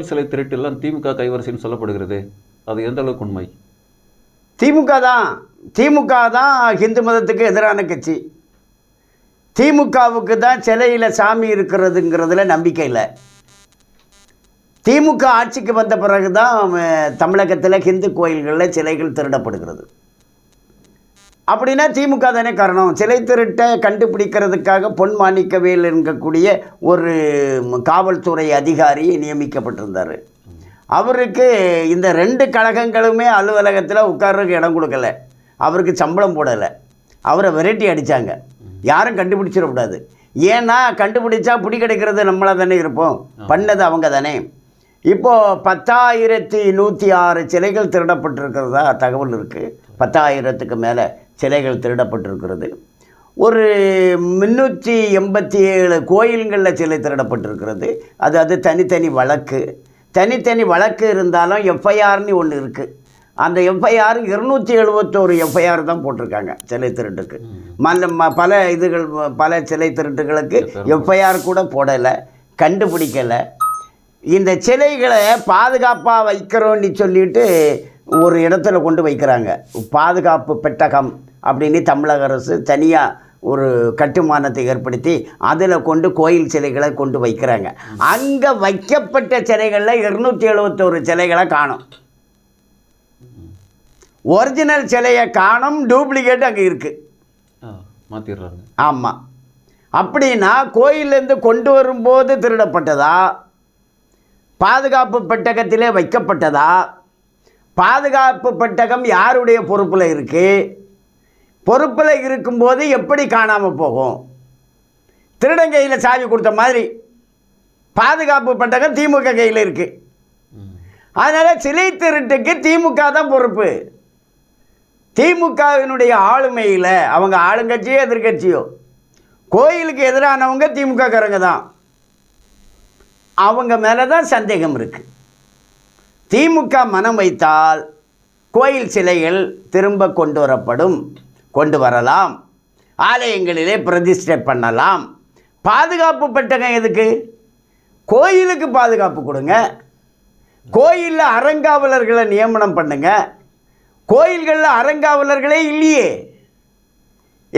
சிலை திருட்டெல்லாம் திமுக கைவரிசைன்னு சொல்லப்படுகிறது. அது எந்த அளவுக்கு உண்மை? திமுக தான். திமுக தான் ஹிந்து மதத்துக்கு எதிரான கட்சி. திமுகவுக்கு தான் சிலையில் சாமி இருக்கிறதுங்கிறதுல நம்பிக்கை இல்லை. திமுக ஆட்சிக்கு வந்த பிறகு தான் தமிழகத்தில் ஹிந்து கோயில்களில் சிலைகள் திருடப்படுகிறது. அப்படின்னா திமுக தானே காரணம். சிலை திருட்டை கண்டுபிடிக்கிறதுக்காக பொன் மாணிக்கவேல் இருக்கக்கூடிய ஒரு காவல்துறை அதிகாரி நியமிக்கப்பட்டிருந்தார். அவருக்கு இந்த ரெண்டு கழகங்களுமே அலுவலகத்தில் உட்கார்றதுக்கு இடம் கொடுக்கல. அவருக்கு சம்பளம் போடலை. அவரை விரட்டி அடித்தாங்க யாரும் கண்டுபிடிச்சிடக்கூடாது. ஏன்னா கண்டுபிடிச்சா பிடி கிடைக்கிறது நம்மளாக தானே இருப்போம். பண்ணது அவங்க தானே. இப்போது பத்தாயிரத்தி நூற்றி ஆறு சிலைகள் திருடப்பட்டிருக்கிறதா தகவல் இருக்குது பத்தாயிரத்துக்கு மேலே. சிலைகள் திருடப்பட்டிருக்கிறது. ஒரு முந்நூற்றி எண்பத்தி ஏழு கோயில்களில் சிலை திருடப்பட்டிருக்கிறது. அது அது தனித்தனி வழக்கு. தனித்தனி வழக்கு இருந்தாலும் எஃப்ஐஆர்னு ஒன்று இருக்குது அந்த எஃப்ஐஆர் இருநூற்றி எழுபத்தோரு எஃப்ஐஆர் தான் போட்டிருக்காங்க சிலை திருட்டுக்கு. மல்ல ம பல இதுகள் பல சிலை திருட்டுகளுக்கு எஃப்ஐஆர் கூட போடலை கண்டுபிடிக்கலை. இந்த சிலைகளை பாதுகாப்பாக வைக்கிறோன்னு சொல்லிட்டு ஒரு இடத்துல கொண்டு வைக்கிறாங்க. பாதுகாப்பு பெட்டகம் அப்படின்னு தமிழக அரசு தனியாக ஒரு கட்டுமானத்தை ஏற்படுத்தி அதில் கொண்டு கோயில் சிலைகளை கொண்டு வைக்கிறாங்க. அங்கே வைக்கப்பட்ட சிலைகளில் இருநூற்றி எழுபத்தோரு சிலைகளை காணும். ஒரிஜினல் சிலையை காணும் டூப்ளிகேட் அங்கே இருக்குது மாற்றிடுறாங்க ஆமாம் அப்படின்னா கோயிலேருந்து கொண்டு வரும்போது திருடப்பட்டதா? பாதுகாப்பு பெட்டகத்திலே வைக்கப்பட்டதா? பாதுகாப்பு பெட்டகம் யாருடைய பொறுப்பில் இருக்குது பொறுப்பில் இருக்கும்போது எப்படி காணாமல் போகும்? திருடன் கையில் சாவி கொடுத்த மாதிரி பாதுகாப்பு பெட்டகம் திமுக கையில் இருக்குது அதனால் சிலை திருட்டுக்கு திமுக தான் பொறுப்பு. திமுகவினுடைய ஆளுமையில் அவங்க ஆளுங்கட்சியோ எதிர்கட்சியோ கோயிலுக்கு எதிரானவங்க திமுக காரங்க தான். அவங்க மேலே தான் சந்தேகம் இருக்குது திமுக மனம் வைத்தால் கோயில் சிலைகள் திரும்ப கொண்டு வரப்படும் கொண்டு வரலாம். ஆலயங்களிலே பிரதிஷ்டை பண்ணலாம். பாதுகாப்பு பெட்டகம் எதுக்கு? கோயிலுக்கு பாதுகாப்பு கொடுங்க. கோயிலில் அறங்காவலர்களை நியமனம் பண்ணுங்க. கோயில்களில் அறங்காவலர்களே இல்லையே.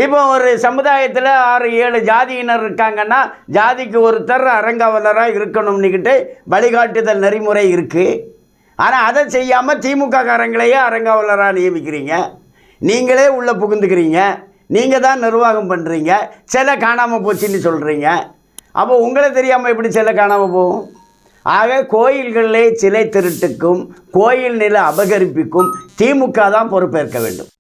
இப்போ ஒரு சமுதாயத்தில் ஆறு ஏழு ஜாதியினர் இருக்காங்கன்னா ஜாதிக்கு ஒருத்தர் அறங்காவலராக இருக்கணும்னுக்கிட்டு வழிகாட்டுதல் நெறிமுறை இருக்குது ஆனால் அதை செய்யாமல் திமுக காரங்களையே அறங்காவலராக நியமிக்கிறீங்க. நீங்களே உள்ளே புகுந்துக்கிறீங்க. நீங்கள் தான் நிர்வாகம் பண்ணுறீங்க சிலை காணாமல் போச்சுன்னு சொல்கிறீங்க அப்போ உங்களை தெரியாமல் எப்படி சிலை காணாமல் போகும்? ஆக கோயில்களிலே சிலை திருட்டுக்கும் கோயில் நில அபகரிப்புக்கும் திமுக தான் பொறுப்பேற்க வேண்டும்.